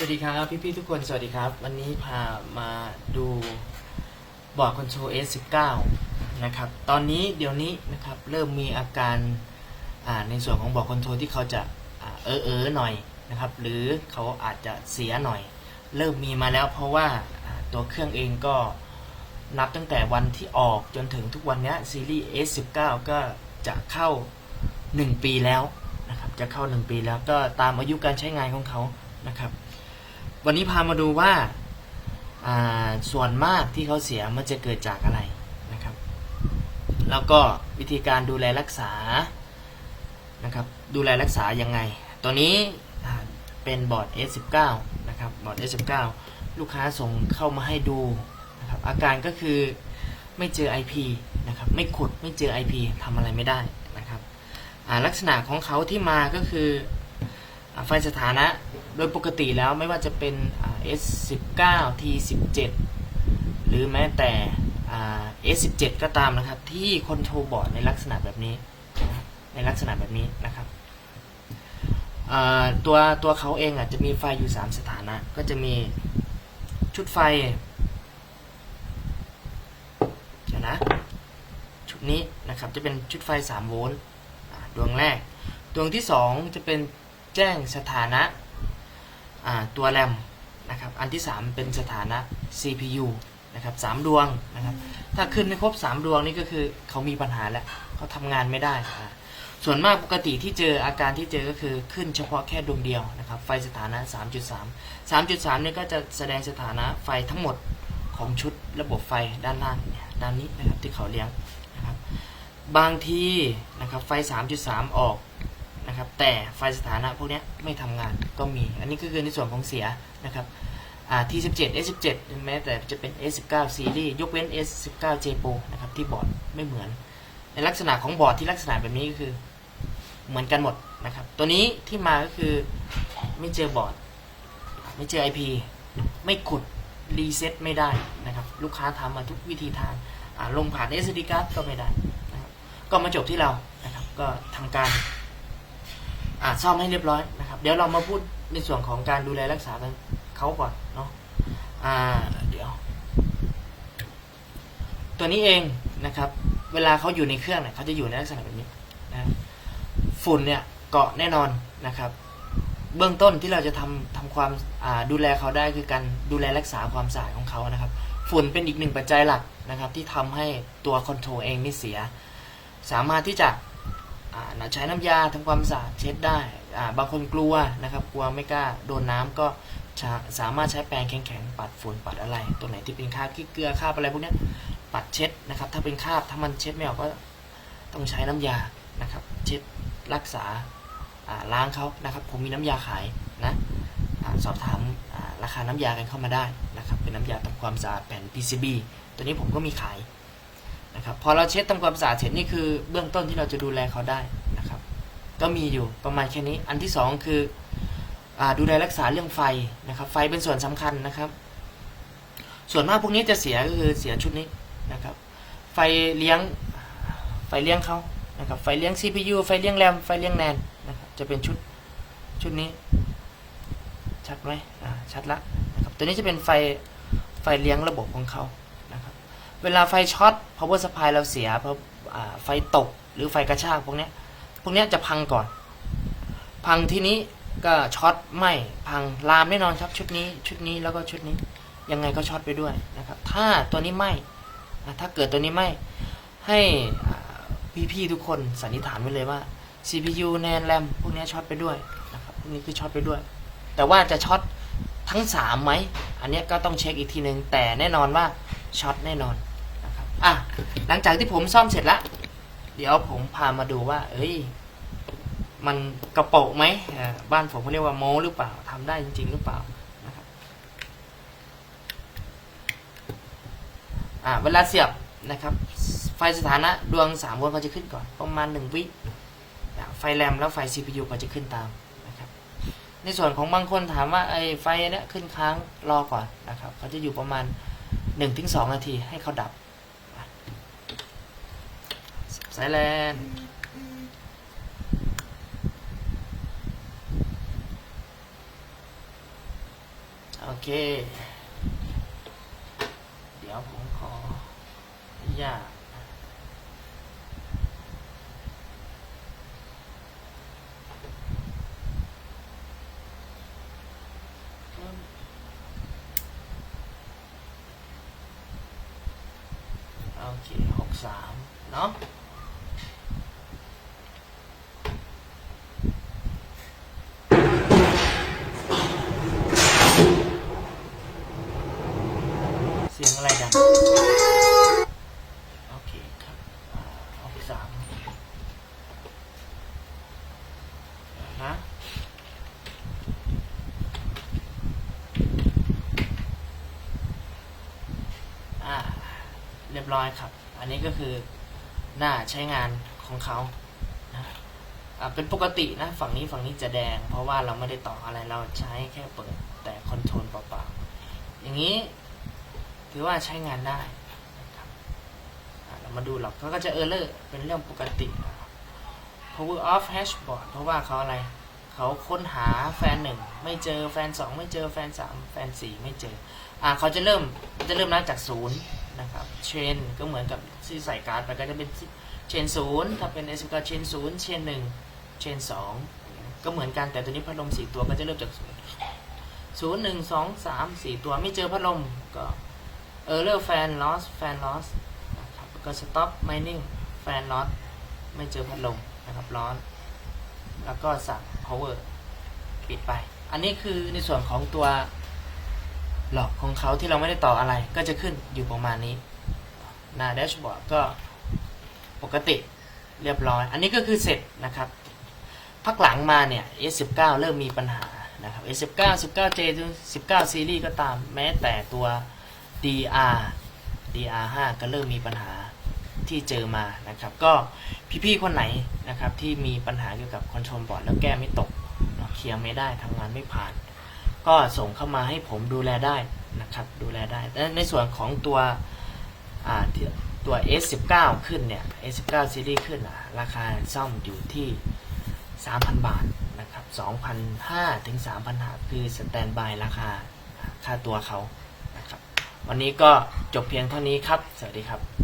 สวัสดีครับพี่ๆทุกคนสวัสดีครับ วันนี้พามาดูบอร์ดคอนโทรล S19 นะครับตอนนี้เดี๋ยวนี้นะครับเริ่มมีอาการาในส่วนของบอร์ดคอนโทรลที่เขาจะเออเออหน่อยนะครับหรือเขาอาจจะเสียหน่อย เริ่มมีมาแล้วเพราะว่าาตัวเครื่องเองก็นับตั้งแต่วันที่ออกจนถึงทุกวันนี้ซีรีส์ S19 ก็จะเข้า 1 ปีแล้วนะครับจะเข้า 1 ปีแล้วก็ตามอายุการใช้งานของเขานะครับ วันนี้พามาดูว่าส่วนมากที่เขาเสียมันจะเกิดจากอะไรนะครับ แล้วก็วิธีการดูแลรักษานะครับ ดูแลรักษายังไง ตัวนี้เป็นบอร์ด S19 นะครับ บอร์ด S19 ลูกค้าส่งเข้ามาให้ดูนะครับอาการก็คือไม่เจอ IP นะครับไม่ขุดไม่เจอ IP ทำอะไรไม่ได้นะครับลักษณะของเขาที่มาก็คือไฟสถานะ โดยปกติแล้วไม่ว่าจะเป็นอ่า S19 T17 หรือแม้แต่ S17 ก็ตามนะครับ ที่คอนโทรลบอร์ดในลักษณะแบบนี้ ในลักษณะแบบนี้นะครับตัวตัวเขาเองอะจะมีไฟอยู่ 3 สถานะ ก็จะมีชุดไฟเดี๋ยวนะ ชุดนี้นะครับจะเป็นชุดไฟ 3 โวลต์ดวงแรก ดวงที่ 2 จะเป็นแจ้งสถานะ ตัวแรมนะครับ อันที่ 3 เป็นสถานะ CPU นะครับสามดวงนะครับ ถ้าขึ้นไม่ครบ 3 ดวงนี่ก็คือเขามีปัญหาแล้วเขาทำงานไม่ได้ ส่วนมากปกติที่เจออาการที่เจอก็คือขึ้นเฉพาะแค่ดวงเดียวนะครับ ไฟสถานะ 3.3 3.3นี่ก็จะแสดงสถานะไฟทั้งหมดของชุดระบบไฟด้านล่างด้านนี้นะครับที่เขาเลี้ยงนะครับ บางทีนะครับไฟ 3.3 ออก นะครับ แต่ไฟสถานะพวกนี้ไม่ทำงานก็มี อันนี้ก็คือในส่วนของเสียนะครับอ่า T17 S17 แม้แต่จะเป็น S19 ซีรีส์ยกเว้น S19 J Pro นะครับ ที่บอร์ดไม่เหมือน ในลักษณะของบอร์ดที่ลักษณะแบบนี้ก็คือเหมือนกันหมดนะครับ ตัวนี้ที่มาก็คือไม่เจอบอร์ด ไม่เจอ IP ไม่ขุดรีเซ็ตไม่ได้นะครับ ลูกค้าทำมาทุกวิธีทางลงผ่าน SD card ก็ไม่ได้นะครับก็มาจบที่เรานะครับ ก็ทำการ อ่าซ่อมให้เรียบร้อยนะครับ เดี๋ยวเรามาพูดในส่วนของการดูแลรักษาเขาก่อนเนาะอ่าเดี๋ยว ตัวนี้เองนะครับ เวลาเขาอยู่ในเครื่องเนี่ยเขาจะอยู่ในลักษณะแบบนี้นะฝุ่นเนี่ยเกาะแน่นอนนะครับ เบื้องต้นที่เราจะทำทำความอ่าดูแลเขาได้คือการดูแลรักษาความสะอาดของเขานะครับ ฝุ่นเป็นอีกหนึ่งปัจจัยหลักนะครับ ที่ทำให้ตัวคอนโทรลเองนี่เสีย สามารถที่จะ ใช้น้ำยาทำความสะอาดเช็ดได้อ่าบางคนกลัวนะครับ กลัวไม่กล้าโดนน้ำก็สามารถใช้แปรงแข็งๆปัดฝุ่นปัดอะไร ตัวไหนที่เป็นคราบขี้เกลือคราบอะไรพวกนี้ปัดเช็ดนะครับ ถ้าเป็นคราบถ้ามันเช็ดไม่ออกก็ต้องใช้น้ำยานะครับ เช็ดรักษาอ่าล้างเขานะครับ ผมมีน้ำยาขายนะสอบถามราคาน้ำยากันเข้ามาได้นะครับ เป็นน้ำยาทำความสะอาดแผ่น PCB ตัวนี้ผมก็มีขาย นะครับพอเราเช็ดทำความสะอาดเสร็จนี่คือเบื้องต้นที่เราจะดูแลเขาได้นะครับ ก็มีอยู่ประมาณแค่นี้ อันที่สองคืออดูแลรักษาเรื่องไฟนะครับ ไฟเป็นส่วนสำคัญนะครับ ส่วนมากพวกนี้จะเสียก็คือเสียชุดนี้นะครับ ไฟเลี้ยงไฟเลี้ยงเขานะครับไฟเลี้ยง CPU ไฟเลี้ยงแรมไฟเลี้ยงแนนนะครับจะเป็นชุดชุดนี้ ชัดไหมอ่าชัดละนะครับตัวนี้จะเป็นไฟไฟเลี้ยงระบบของเขา เวลาไฟช็อต power supply เราเสียเพราะไฟตกหรือไฟกระชากพวกนี้พวกนี้จะพังก่อน พังทีนี้ก็ช็อตไหมพังลามแน่นอนครับชุดนี้ชุดนี้แล้วก็ชุดนี้ยังไงก็ช็อตไปด้วยนะครับถ้าตัวนี้ไหมอ่าถ้าเกิดตัวนี้ไหมให้พี่ๆทุกคนสันนิษฐานไว้เลยว่า CPU แนนแรมพวกนี้ช็อตไปด้วยนะครับพวกนี้คือช็อตไปด้วย แต่ว่าจะช็อตทั้งสามไหมอันนี้ก็ต้องเช็คอีกทีนึงแต่แน่นอนว่าช็อตแน่นอน อะหลังจากที่ผมซ่อมเสร็จแล้วเดี๋ยวผมพามาดูว่า เอ้ย มันกระโปะไหมบ้านผมเขาเรียกว่าโมหรือเปล่าทำได้จริง ๆ หรือเปล่านะครับอ่าเวลาเสียบนะครับ ไฟสถานะดวง3โวลต์ก็จะขึ้นก่อน ประมาณ 1 วิไฟแรมแล้วไฟ CPU ก็จะขึ้นตามนะครับในส่วนของบางคนถามว่าไอ้ไฟเนี้ยขึ้นค้างรอก่อนนะครับเขาจะอยู่ประมาณ 1-2 นาทีให้เขาดับ สายแลนโอเค เดี๋ยวผมขออนุญาตโอเคหกสามเนาะ สียงอะไรดังโอเคครับอ่าหกสามนะอ่าเรียบร้อยครับ อันนี้ก็คือหน้าใช้งานของเขานะอ่าเป็นปกตินะ ฝั่งนี้ฝั่งนี้จะแดง เพราะว่าเราไม่ได้ต่ออะไรเราใช้แค่เปิดแต่คอนโทรลเปล่าๆอย่างนี้ ถือว่าใช้งานได้นะครับเรามาดูหรอกเขาก็จะเออร์เลอร์เป็นเรื่องปกตินะครับ power off hashboard เพราะว่าเขาอะไรเขาค้นหาแฟนหนึ่งไม่เจอแฟนสองไม่เจอแฟนสามแฟนสี่ไม่เจออ่าเขาจะเริ่มจะเริ่มนับจากศูนย์นะครับเชนก็เหมือนกับที่ใส่การ์ดไปก็จะเป็นเชนศูนย์ถ้าเป็นเอสก็เชนศูนย์เชนหนึ่งเชนสองก็เหมือนกันแต่ตัวนี้พัดลมสี่ตัวก็จะเริ่มจากศูนย์ศูนย์หนึ่งสองสามสี่ตัวไม่เจอพัดลมก็ เออเลอร์แฟนลอสแฟนลอสนะครับแล้วก็สต็อปไมนิ่งแฟนลอสไม่เจอพัดลมนะครับร้อน แล้วก็สั่ง power ปิดไป อันนี้คือในส่วนของตัวหลอกของเขาที่เราไม่ได้ต่ออะไรก็จะขึ้นอยู่ประมาณนี้ หน้าแดชบอร์ดก็ปกติเรียบร้อย อันนี้ก็คือเสร็จนะครับพักหลังมาเนี่ย S19 เริ่มมีปัญหานะครับ S19 19J ถึง19ซีรีส์ก็ตามแม้แต่ตัว DR DR5 ก็เริ่มมีปัญหาที่เจอมานะครับ ก็พี่ๆคนไหนนะครับที่มีปัญหาเกี่ยวกับคอนโทรลบอร์ดแล้วแก้ไม่ตกเคลียร์ไม่ได้ทำงานไม่ผ่าน ก็ส่งเข้ามาให้ผมดูแลได้นะครับ ดูแลได้แต่ในส่วนของตัวตัว S19 ขึ้นเนี่ย S19 ซีรีส์ขึ้นอะราคาซ่อมอยู่ที่ 3,000 บาทนะครับ2,500ถึง3,500คือสแตนบายราคาค่าตัวเขา วันนี้ก็จบเพียงเท่านี้ครับ สวัสดีครับ